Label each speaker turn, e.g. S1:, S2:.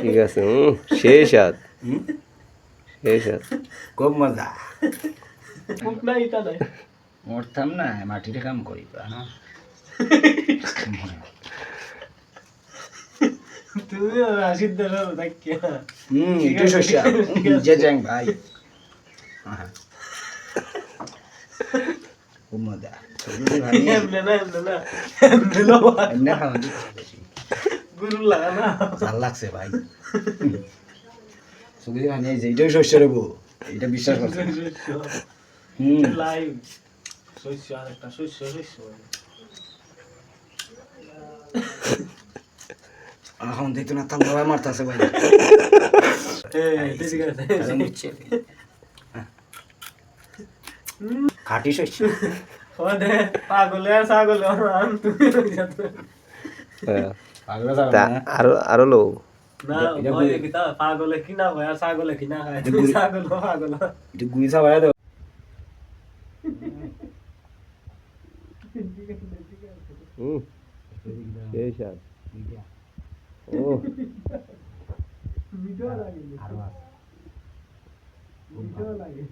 S1: ঠিক আছে হুম সেই স্বাদ? সেই স্বাদ
S2: খুব মজা। মরতাম না মাটিতে কাম করি ভাই। খুব মজা। সবজি ভালো
S3: এমনে না? এমনে না এমনে না ভাই।
S2: এমনি খাওয়া দিতে বেশি
S3: গুরু লাগা না
S2: ভালো লাগছে ভাই। সবজি ভালো যেটাই শস্য রে বউ এটা বিশ্বাস করছে হুম।
S3: লাইভ শস্য আর একটা শস্য শস্য
S2: এখন দেখতো না তাল বাবা মারতাছে ভাই। খাটি শস্য
S3: পাগলে আর ছাগলে আম তুমি হয়ে যাবে
S1: হ্যাঁ।
S2: পাগলা যাবে
S1: তা
S2: না
S1: আরও আরও লো
S3: না
S2: এটা
S3: ভয়
S2: গুলি-
S3: কিতা পাগলে কিনা হয় আর ছাগলে কিনা খায়
S2: এটা গুলি-
S3: ছাগল পাগল
S2: এটা গুড়ি চাবাই দাও
S1: হুম সেই স্বাদ ও
S3: ভিডিও লাগে
S2: আরও আছে।
S3: ভিডিও লাগে